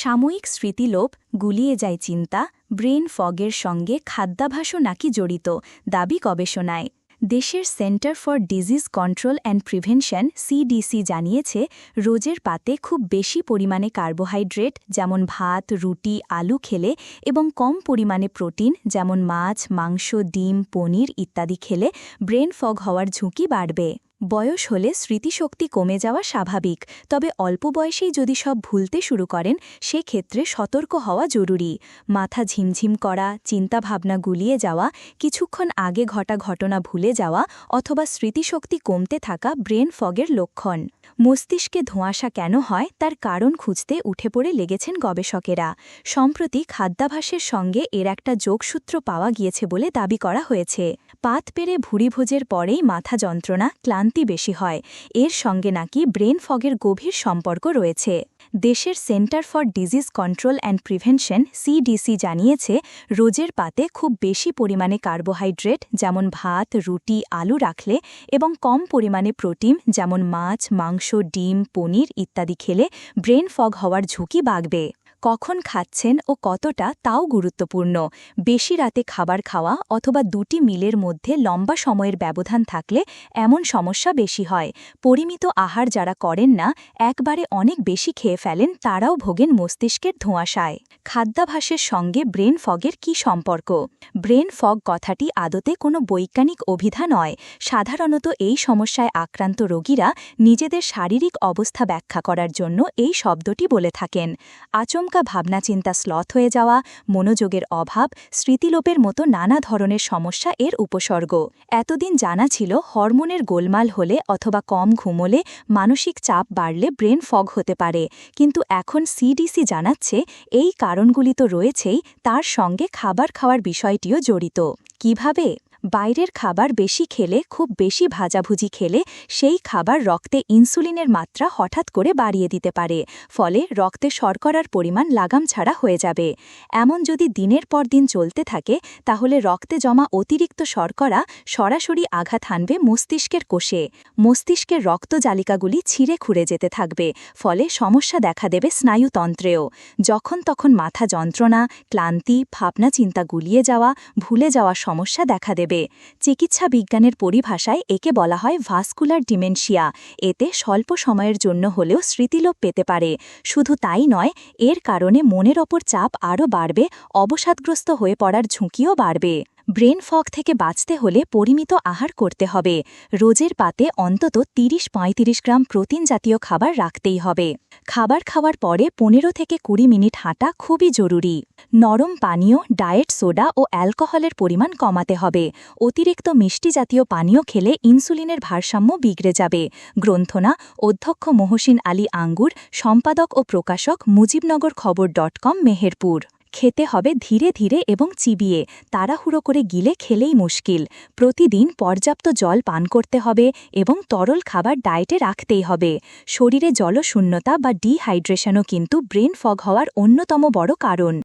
সাময়িক স্মৃতিলোপ, গুলিয়ে যায় চিন্তা, ব্রেন ফগের সঙ্গে খাদ্যাভাসও নাকি জড়িত, দাবি গবেষণায়। দেশের centre for disease control and prevention, CDC, জানিয়েছে, রোজের পাতে খুব বেশি পরিমাণে কার্বোহাইড্রেট, যেমন ভাত, রুটি, আলু খেলে এবং কম পরিমাণে প্রোটিন, যেমন মাছ, মাংস, ডিম, পনির ইত্যাদি খেলে ব্রেন ফগ হওয়ার ঝুঁকি বাড়বে। বয়স হলে স্মৃতিশক্তি কমে যাওয়া স্বাভাবিক, তবে অল্প বয়সেই যদি সব ভুলতে শুরু করেন, সেক্ষেত্রে সতর্ক হওয়া জরুরি। মাথা ঝিমঝিম করা, চিন্তাভাবনা গুলিয়ে যাওয়া, কিছুক্ষণ আগে ঘটা ঘটনা ভুলে যাওয়া, অথবা স্মৃতিশক্তি কমতে থাকা ব্রেন ফগের লক্ষণ। মস্তিষ্কে ধোঁয়াশা কেন হয়, তার কারণ খুঁজতে উঠে পড়ে লেগেছেন গবেষকেরা। সম্প্রতি খাদ্যাভাসের সঙ্গে এর একটা যোগসূত্র পাওয়া গিয়েছে বলে দাবি করা হয়েছে। পাত পেরে ভুড়িভোজের পরেই মাথা যন্ত্রণা, ক্লান্তি বেশি হয়। এর সঙ্গে নাকি ব্রেন ফগের গভীর সম্পর্ক রয়েছে। দেশের centre for disease control and prevention, CDC, জানিয়েছে, রোজের পাতে খুব বেশি পরিমাণে কার্বোহাইড্রেট, যেমন ভাত, রুটি, আলু রাখলে এবং কম পরিমাণে প্রোটিন, যেমন মাছ, মাংস, ডিম, পনির ইত্যাদি খেলে ব্রেন ফগ হওয়ার ঝুঁকি বাড়বে। কখন খাচ্ছেন ও কতটা তাও গুরুত্বপূর্ণ। বেশি রাতে খাবার খাওয়া অথবা দুটি মিলের মধ্যে লম্বা সময়ের ব্যবধান থাকলে এমন সমস্যা বেশি হয়। পরিমিত আহার যারা করেন না, একবারে অনেক বেশি খেয়ে ফেলেন তারাও ভোগেন মস্তিষ্কের ধোঁয়াশায়। খাদ্যাভাসের সঙ্গে ব্রেন ফগের কি সম্পর্ক? ব্রেন ফগ কথাটি আদতে কোনো বৈজ্ঞানিক অভিধা নয়। সাধারণত এই সমস্যায় আক্রান্ত রোগীরা নিজেদের শারীরিক অবস্থা ব্যাখ্যা করার জন্য এই শব্দটি বলে থাকেন। আচমকা ভাবনাচিন্তা স্লথ হয়ে যাওয়া, মনোযোগের অভাব, স্মৃতিলোপের মতো নানা ধরনের সমস্যা এর উপসর্গ। এতদিন জানা ছিল হরমোনের গোলমাল হলে অথবা কম ঘুমোলে মানসিক চাপ বাড়লে ব্রেন ফগ হতে পারে। কিন্তু এখন সিডিসি জানাচ্ছে এই কারণগুলি তো রয়েছেই, তার সঙ্গে খাবার খাওয়ার বিষয়টিও জড়িত। কীভাবে? বাইরের খাবার বেশি খেলে, খুব বেশি ভাজাভুজি খেলে, সেই খাবার রক্তে ইনসুলিনের মাত্রা হঠাৎ করে বাড়িয়ে দিতে পারে, ফলে রক্তে শর্করার পরিমাণ লাগাম ছাড়া হয়ে যাবে। এমন যদি দিনের পর দিন চলতে থাকে, তাহলে রক্তে জমা অতিরিক্ত শর্করা সরাসরি আঘাত হানবে মস্তিষ্কের কোষে। মস্তিষ্কের রক্তজালিকাগুলি ছিঁড়ে খুঁড়ে যেতে থাকবে, ফলে সমস্যা দেখা দেবে স্নায়ুতন্ত্রেও। যখন তখন মাথা যন্ত্রণা, ক্লান্তি ভাবনা চিন্তা গুলিয়ে যাওয়া, ভুলে যাওয়া সমস্যা দেখা দেবে। চিকিৎসা বিজ্ঞানের পরিভাষায় একে বলা হয় ভাস্কুলার ডিমেনশিয়া। এতে স্বল্প সময়ের জন্য হলেও স্মৃতিলোপ পেতে পারে। শুধু তাই নয়, এর কারণে মনের ওপর চাপ আরও বাড়বে, অবসাদগ্রস্ত হয়ে পড়ার ঝুঁকিও বাড়বে। ব্রেন ফগ থেকে বাঁচতে হলে পরিমিত আহার করতে হবে। রোজের পাতে অন্তত তিরিশ পঁয়ত্রিশ গ্রাম প্রোটিন জাতীয় খাবার রাখতেই হবে। খাবার খাওয়ার পরে পনেরো থেকে কুড়ি মিনিট হাঁটা খুবই জরুরি। নরম পানীয়, ডায়েট সোডা ও অ্যালকোহলের পরিমাণ কমাতে হবে। অতিরিক্ত মিষ্টি জাতীয় পানীয় খেলে ইনসুলিনের ভারসাম্য বিগড়ে যাবে। গ্রন্থনা, অধ্যক্ষ মহসিন আলী আঙ্গুর, সম্পাদক ও প্রকাশক মুজিবনগর খবর ডট কম, মেহেরপুর। খেতে হবে ধীরে ধীরে এবং চিবিয়ে। তাড়াহুড়ো করে গিলে খেলেই মুশকিল। প্রতিদিন পর্যাপ্ত জল পান করতে হবে এবং তরল খাবার ডায়েটে রাখতেই হবে। শরীরে জলশূন্যতা বা ডিহাইড্রেশনও কিন্তু ব্রেন ফগ হওয়ার অন্যতম বড় কারণ।